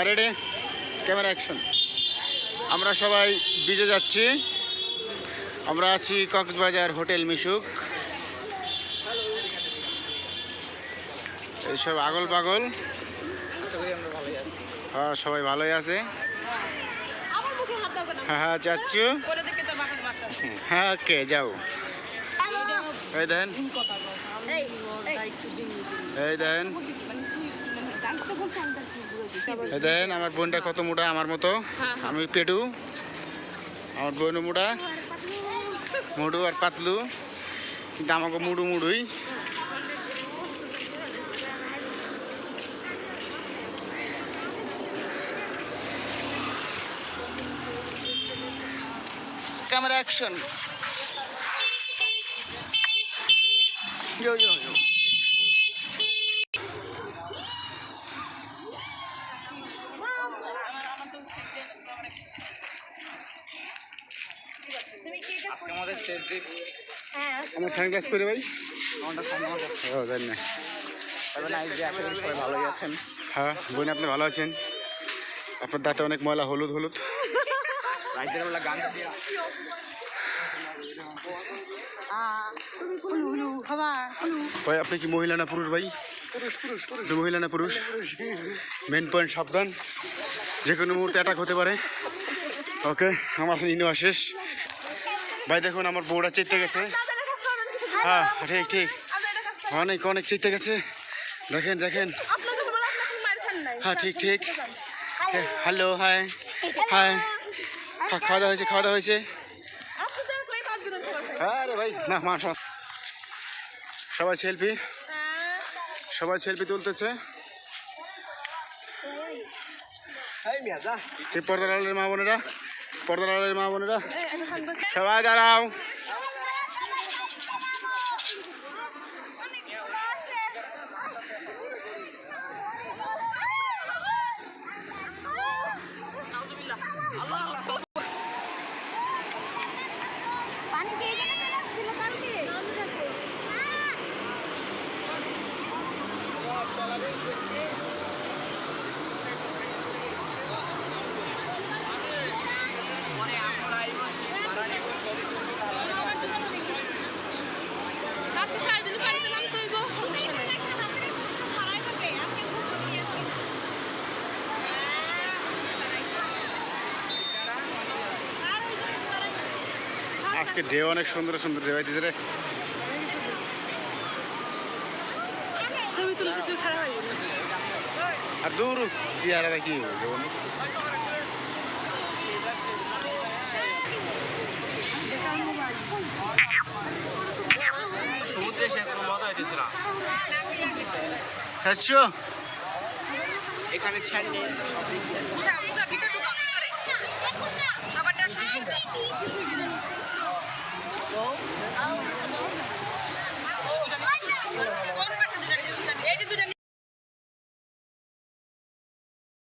Ready camera action আমরা সবাই বিজে যাচ্ছি। আমরা আছি কক্সবাজার হোটেল মিশুক। এইসব আগল পাগল। হ্যাঁ সবাই ভালোই আছে। হ্যাঁ হ্যাঁ হ্যাঁ ওকে যাও। এই দেখেন এই দেখেন দেখেন আমার বোনটা কত মোটা, আমার মতো? আমি পেটু আমার বোন মোটা মুডু আর পাতলু, কিন্তু আমাকে মুডু মুডুই। ক্যামেরা অ্যাকশন আজকে আমাদের শেষ দিন। হ্যাঁ আমার সানগ্লাস করে ভাই? আমাদের সম্মান ও জানি না। তবে না যে আশা করি সবাই ভালোই আছেন। হ্যাঁ বোন আপনি ভালো আছেন? আপনার দাঁতে অনেক ময়লা হলুদ হলুদ। রাইতের বেলা গান ভাই আপনি কি মহিলা না পুরুষ ভাই? পুরুষ পুরুষ পুরুষ। আপনি মহিলা না পুরুষ? মেন পয়েন্ট সাবধান। যে কোনো মুহূর্তে অ্যাটাক হতে পারে। ওকে আমার ইনোয়া শেষ। ভাই দেখুন আমার বউরা চেতে গেছে। হ্যাঁ ঠিক ঠিক। অনেক অনেক চেতে গেছে। দেখেন দেখেন। হ্যাঁ ঠিক ঠিক। Hello hi. হাই। খাওয়া দাওয়া হয়েছে খাওয়া দাওয়া হয়েছে আরে ভাই না মাস সবাই সেলফি? সবাই সেলফি তুলতেছে? এই পর্দার আলের মা বোনেরা পর্দার আলের মা বোনেরা সবাই দাঁড়াও আজকে ডে অনেক সুন্দর সুন্দর ডে হইতেছে রে। হয়ে আর দূর চেয়ারা দেখি সমুদ্রে এসে কোনো মজা হইতেছে না। হ্যাঁছো এখানে go.